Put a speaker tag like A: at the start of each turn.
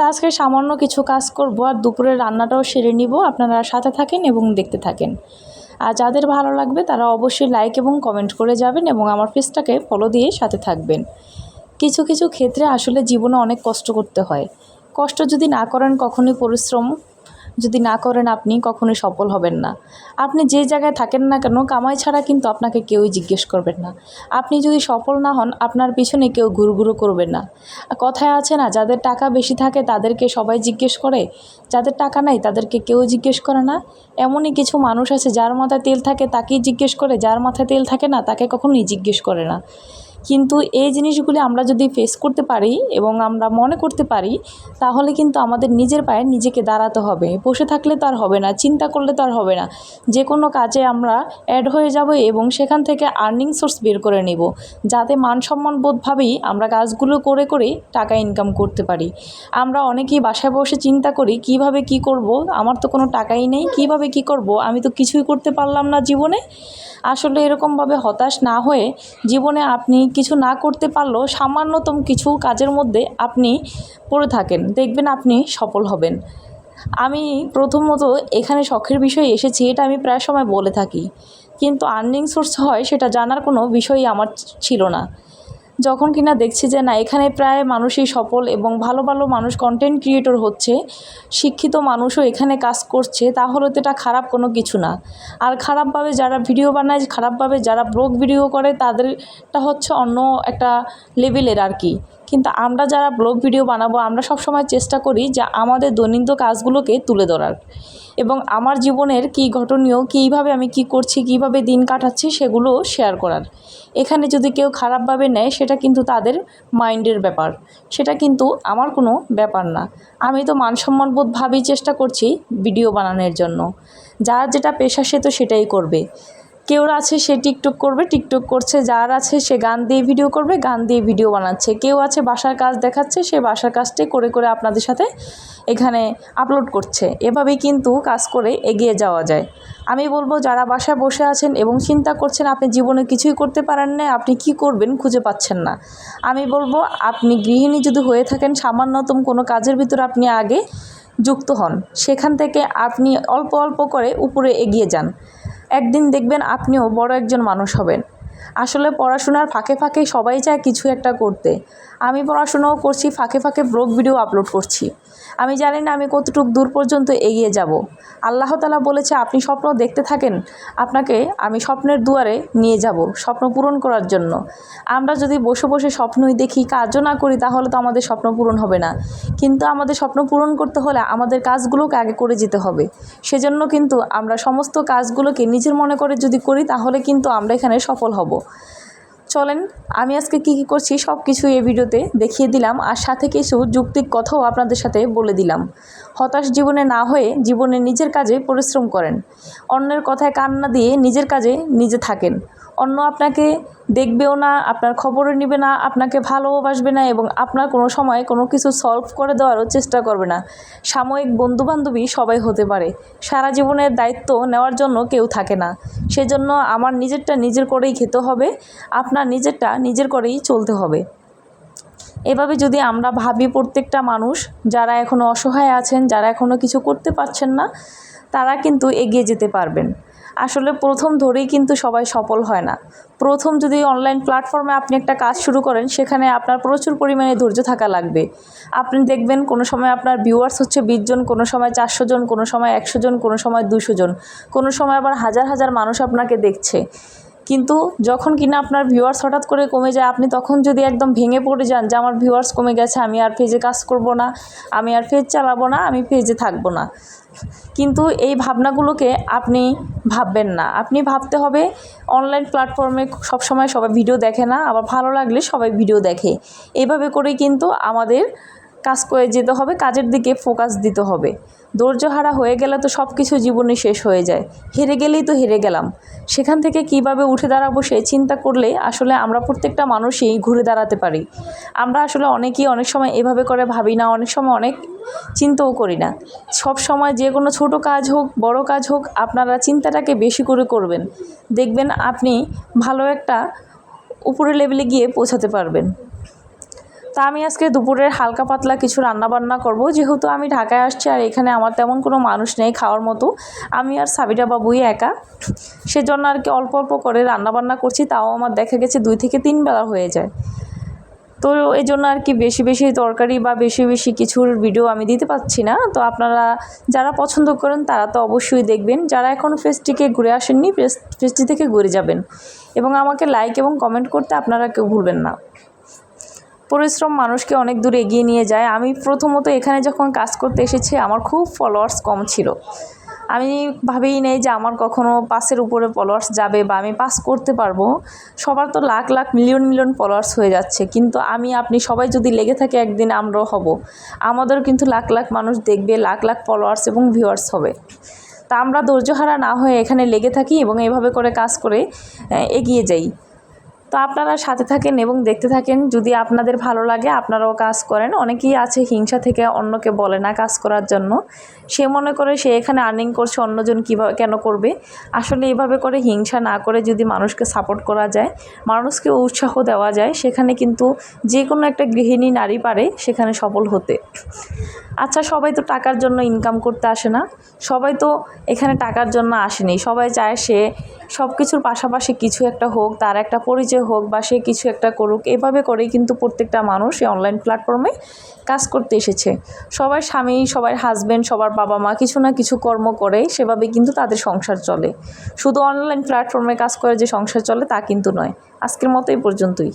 A: তা আজকে সামান্য কিছু কাজ করব আর দুপুরের রান্নাটাও সেরে নিব। আপনারা সাথে থাকেন এবং দেখতে থাকেন। আর যাদের ভালো লাগবে তারা অবশ্যই লাইক এবং কমেন্ট করে যাবেন এবং আমার পেজটাকে ফলো দিয়ে সাথে থাকবেন। কিছু কিছু ক্ষেত্রে আসলে জীবনে অনেক কষ্ট করতে হয়। কষ্ট যদি না করেন কখনোই পরিশ্রম যদি না করেন আপনি কখনোই সফল হবেন না। আপনি যে জায়গায় থাকেন না কেন, কামাই ছাড়া কিন্তু আপনাকে কেউই জিজ্ঞেস করবেন না। আপনি যদি সফল না হন, আপনার পিছনে কেউ ঘুরঘুরো করবেন না। কথায় আছে না, যাদের টাকা বেশি থাকে তাদেরকে সবাই জিজ্ঞেস করে, যাদের টাকা নাই তাদেরকে কেউ জিজ্ঞেস করে না। এমনই কিছু মানুষ আছে যার মাথায় তেল থাকে তাকেই জিজ্ঞেস করে, যার মাথায় তেল থাকে না তাকে কখনোই জিজ্ঞেস করে না। কিন্তু এই জিনিসগুলি আমরা যদি ফেস করতে পারি এবং আমরা মনে করতে পারি, তাহলে কিন্তু আমাদের নিজের পায়ে নিজেকে দাঁড়াতে হবে। বসে থাকলে তো আর হবে না, চিন্তা করলে তো আর হবে না। যে কোনো কাজে আমরা অ্যাড হয়ে যাব এবং সেখান থেকে আর্নিং সোর্স বের করে নেব, যাতে মান সম্মান বোধভাবেই আমরা কাজগুলো করে করে টাকা ইনকাম করতে পারি। আমরা অনেকেই বাসায় বসে চিন্তা করি, কীভাবে কি করব? আমার তো কোনো টাকাই নেই, কীভাবে কি করব? আমি তো কিছুই করতে পারলাম না জীবনে। আসলে এরকমভাবে হতাশ না হয়ে জীবনে আপনি কিছু না করতে পারলেও সামান্যতম কিছু কাজের মধ্যে আপনি পড়ে থাকেন, দেখবেন আপনি সফল হবেন। আমি প্রথমত এখানে শখের বিষয়ে এসেছি, এটা আমি প্রায় সময় বলে থাকি। কিন্তু আর্নিং সোর্স হয় সেটা জানার কোনো বিষয়ই আমার ছিল না। যখন কিনা দেখছি যে না, এখানে প্রায় মানুষই সফল এবং ভালো ভালো মানুষ কন্টেন্ট ক্রিয়েটর হচ্ছে, শিক্ষিত মানুষও এখানে কাজ করছে, তাহলে তো এটা খারাপ কোনো কিছু না। আর খারাপভাবে যারা ভিডিও বানায়, খারাপভাবে যারা ব্লগ ভিডিও করে, তাদেরটা হচ্ছে অন্য একটা লেভেলের আর কি। কিন্তু আমরা যারা ব্লগ ভিডিও বানাবো, আমরা সবসময় চেষ্টা করি যে আমাদের দৈনন্দিন কাজগুলোকে তুলে ধরার। এবং আমার জীবনের কি ঘটনীয়, কীভাবে আমি কি করছি, কীভাবে দিন কাটাচ্ছি সেগুলো শেয়ার করার। এখানে যদি কেউ খারাপভাবে নেয়, সেটা কিন্তু তাদের মাইন্ডের ব্যাপার। সেটা কিন্তু আমার কোনো ব্যাপার না। আমি তো মানসম্মানবোধভাবেই চেষ্টা করছি ভিডিও বানানোর জন্য। যার যেটা পেশা সে তো সেটাই করবে। কেউ আছে সে টিকটক করবে, টিকটক করছে, যার আছে সে গান দিয়ে ভিডিও করবে, গান দিয়ে ভিডিও বানাচ্ছে। কেউ আছে বাসার কাজ দেখাচ্ছে, সে বাসার কাজটাই করে করে আপনাদের সাথে এখানে আপলোড করছে। এভাবেই কিন্তু কাজ করে এগিয়ে যাওয়া যায়। আমি বলব, যারা বাসায় বসে আছেন এবং চিন্তা করছেন, আপনি জীবনে কিছুই করতে পারেন না, আপনি কি করবেন খুঁজে পাচ্ছেন না। আমি বলব, আপনি গৃহিণী যদি হয়ে থাকেন, সামান্যতম কোনো কাজের ভিতরে আপনি আগে যুক্ত হন। সেখান থেকে আপনি অল্প অল্প করে উপরে এগিয়ে যান। একদিন দেখবেন আপনিও বড় একজন মানুষ হবেন। আসলে পড়াশোনার ফাঁকে ফাঁকে সবাই চায় কিছু একটা করতে। আমি পড়াশোনাও করছি, ফাঁকে ফাঁকে ব্লগ ভিডিও আপলোড করছি। আমি জানি না আমি কতটুকু দূর পর্যন্ত এগিয়ে যাব। আল্লাহ তালা বলেছে, আপনি স্বপ্ন দেখতে থাকেন, আপনাকে আমি স্বপ্নের দুয়ারে নিয়ে যাব, স্বপ্ন পূরণ করার জন্য। আমরা যদি বসে বসে স্বপ্নই দেখি, কাজও না করি, তাহলে তো আমাদের স্বপ্ন পূরণ হবে না। কিন্তু আমাদের স্বপ্ন পূরণ করতে হলে আমাদের কাজগুলোকে আগে করে যেতে হবে। সেজন্য কিন্তু আমরা সমস্ত কাজগুলোকে নিজের মনে করে যদি করি, তাহলে কিন্তু আমরা এখানে সফল হব। চলেন, আমি আজকে কি কি করছি সব কিছু এই ভিডিওতে দেখিয়ে দিলাম আর সাথে কিছু যুক্তিক কথাও আপনাদের সাথে বলে দিলাম। হতাশ জীবনে না হয়ে জীবনে নিজের কাজে পরিশ্রম করেন। অন্যের কথায় কান্না দিয়ে নিজের কাজে নিজে থাকেন। অন্য আপনাকে দেখবেও না, আপনার খবরও নেবে না, আপনাকে ভালোবাসবে না এবং আপনার কোনো সময় কোনো কিছু সলভ করে দেওয়ারও চেষ্টা করবে না। সাময়িক বন্ধুবান্ধবী সবাই হতে পারে। সারা জীবনের দায়িত্ব নেওয়ার জন্য কেউ থাকে না। সেজন্য আমার নিজেরটা নিজের করেই খেতে হবে, আপনার নিজেরটা নিজের করেই চলতে হবে। এভাবে যদি আমরা ভাবি প্রত্যেকটা মানুষ, যারা এখনও অসহায় আছেন, যারা এখনও কিছু করতে পারছেন না, তারা কিন্তু এগিয়ে যেতে পারবেন। আসলে প্রথম ধরেই কিন্তু সবাই সফল হয় না। প্রথম যদি অনলাইন প্ল্যাটফর্মে আপনি একটা কাজ শুরু করেন, সেখানে আপনার প্রচুর পরিমাণে ধৈর্য থাকা লাগবে। আপনি দেখবেন কোনো সময় আপনার ভিউয়ার্স হচ্ছে বিশ জন, কোনো সময় চারশো জন, কোনো সময় একশো জন, কোনো সময় দুশো জন, কোনো সময় আবার হাজার হাজার মানুষ আপনাকে দেখছে। কিন্তু যখন কিনা আপনার ভিউয়ার্স হঠাৎ করে কমে যায়, আপনি তখন যদি একদম ভেঙে পড়ে যান যে, আমার ভিউয়ার্স কমে গেছে, আমি আর পেজে কাজ করব না, আমি আর পেজ চালাবো না, আমি পেজে থাকব না। কিন্তু এই ভাবনাগুলোকে আপনি ভাববেন না। আপনি ভাবতে হবে অনলাইন প্ল্যাটফর্মে সবসময় সবাই ভিডিও দেখে না, আবার ভালো লাগলে সবাই ভিডিও দেখে। এভাবে করেই কিন্তু আমাদের কাজ করে যেতে হবে, কাজের দিকে ফোকাস দিতে হবে। ধৈর্যহারা হয়ে গেলে তো সব কিছু জীবনে শেষ হয়ে যায়। হেরে গেলেই তো হেরে গেলাম। সেখান থেকে কীভাবে উঠে দাঁড়াবো সে চিন্তা করলে আসলে আমরা প্রত্যেকটা মানুষই ঘুরে দাঁড়াতে পারি। আমরা আসলে অনেকেই অনেক সময় এভাবে করে ভাবি না, অনেক সময় অনেক চিন্তাও করি না। সব সময় যে কোনো ছোট কাজ হোক, বড় কাজ হোক, আপনারা চিন্তাটাকে বেশি করে করবেন। দেখবেন আপনি ভালো একটা উপরে লেভেলে গিয়ে পৌঁছাতে পারবেন। তা আমি আজকে দুপুরের হালকা পাতলা কিছু রান্না বান্না করব। যেহেতু আমি ঢাকায় আসছি আর এখানে আমার তেমন কোনো মানুষ নেই খাওয়ার মতো। আমি আর সাবিরা বাবুই একা। সেজন্য আর কি অল্প অল্প করে রান্না বান্না করছি, তাও আমার দেখা গেছে দুই থেকে তিন বেলা হয়ে যায়। তো এই জন্য আর কি বেশি বেশি তরকারি বা বেশি বেশি কিছুর ভিডিও আমি দিতে পারছি না। তো আপনারা যারা পছন্দ করেন, তারা তো অবশ্যই দেখবেন। যারা এখন ফেসটিকে ঘুরে আসেননি ফেস ফেসটি থেকে ঘুরে যাবেন। এবং আমাকে লাইক এবং কমেন্ট করতে আপনারা কেউ ভুলবেন না। পরিশ্রম মানুষকে অনেক দূর এগিয়ে নিয়ে যায়। আমি প্রথমত এখানে যখন কাজ করতে এসেছি, আমার খুব ফলোয়ার্স কম ছিল। আমি ভাবেই নেই যে আমার কখনো পাসের উপরে ফলোয়ার্স যাবে বা আমি পাস করতে পারব। সবার তো lakh lakh million million followers হয়ে যাচ্ছে। কিন্তু আমি, আপনি সবাই যদি লেগে থাকে, একদিন আমরাও হব। আমাদেরও কিন্তু লাখ লাখ মানুষ দেখবে, লাখ লাখ ফলোয়ার্স এবং ভিউয়ার্স হবে। তা আমরা ধৈর্যহারা না হয়ে এখানে লেগে থাকি এবং এভাবে করে কাজ করে এগিয়ে যাই। তো আপনারা সাথে থাকেন এবং দেখতে থাকেন। যদি আপনাদের ভালো লাগে, আপনারাও কাজ করেন। অনেকেই আছে হিংসা থেকে অন্যকে বলে না কাজ করার জন্য। সে মনে করে সে এখানে আর্নিং করছে, অন্যজন কীভাবে কেন করবে? আসলে এভাবে করে হিংসা না করে যদি মানুষকে সাপোর্ট করা যায়, মানুষকে উৎসাহ দেওয়া যায়, সেখানে কিন্তু যে কোনো একটা গৃহিণী নারী পারে, সেখানে সফল হতে। আচ্ছা সবাই তো টাকার জন্য ইনকাম করতে আসে না। সবাই তো এখানে টাকার জন্য আসেনি। সবাই চায় সে সব কিছুর পাশাপাশি কিছু একটা হোক, তার একটা পরিচয় হোক বা সে কিছু একটা করুক, এভাবে করেই কিন্তু প্রত্যেকটা মানুষ এই অনলাইন প্ল্যাটফর্মে কাজ করতে এসেছে। সবার স্বামী, সবার হাজব্যান্ড সবার বাবা মা কিছু না কিছু কর্ম করে, সেভাবে কিন্তু তাদের সংসার চলে। শুধু অনলাইন প্ল্যাটফর্মে কাজ করে যে সংসার চলে তা কিন্তু নয়। আজকের মতো এই পর্যন্তই।